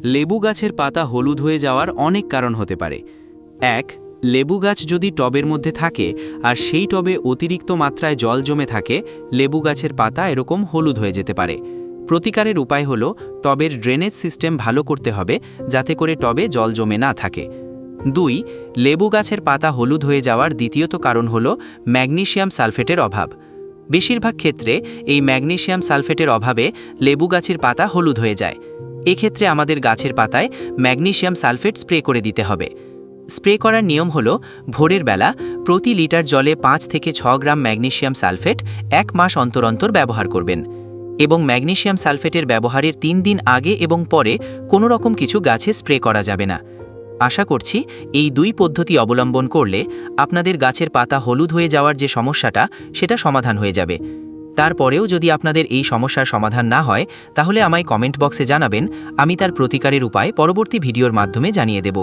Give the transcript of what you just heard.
লেবু গাছের পাতা হলুদ হয়ে যাওয়ার অনেক কারণ হতে পারে। এক, লেবু গাছ যদি টবের মধ্যে থাকে আর সেই টবে অতিরিক্ত মাত্রায় জল জমে থাকে, লেবু গাছের পাতা এরকম হলুদ হয়ে যেতে পারে। প্রতিকারের উপায় হলো টবের ড্রেনেজ সিস্টেম ভালো করতে হবে যাতে করে টবে জল জমে না থাকে। দুই, লেবু গাছের পাতা হলুদ হয়ে যাওয়ার দ্বিতীয়ত কারণ হলো ম্যাগনেসিয়াম সালফেটের অভাব। বেশিরভাগ ক্ষেত্রে এই ম্যাগনেসিয়াম সালফেটের অভাবে লেবু গাছের পাতা হলুদ হয়ে যায়। এক্ষেত্রে আমাদের গাছের পাতায় ম্যাগনেসিয়াম সালফেট স্প্রে করে দিতে হবে। স্প্রে করার নিয়ম হল, ভোরের বেলা প্রতি লিটার জলে পাঁচ থেকে ছ গ্রাম ম্যাগনেসিয়াম সালফেট এক মাস অন্তর অন্তর ব্যবহার করবেন এবং ম্যাগনেসিয়াম সালফেটের ব্যবহারের তিন দিন আগে এবং পরে কোনো রকম কিছু গাছে স্প্রে করা যাবে না। আশা করছি এই দুই পদ্ধতি অবলম্বন করলে আপনাদের গাছের পাতা হলুদ হয়ে যাওয়ার যে সমস্যাটা, সেটা সমাধান হয়ে যাবে। তারপরেও যদি আপনাদের এই সমস্যার সমাধান না হয়, তাহলে আমায় কমেন্ট বক্সে জানাবেন, আমি তার প্রতিকারের উপায় পরবর্তী ভিডিওর মাধ্যমে জানিয়ে দেব।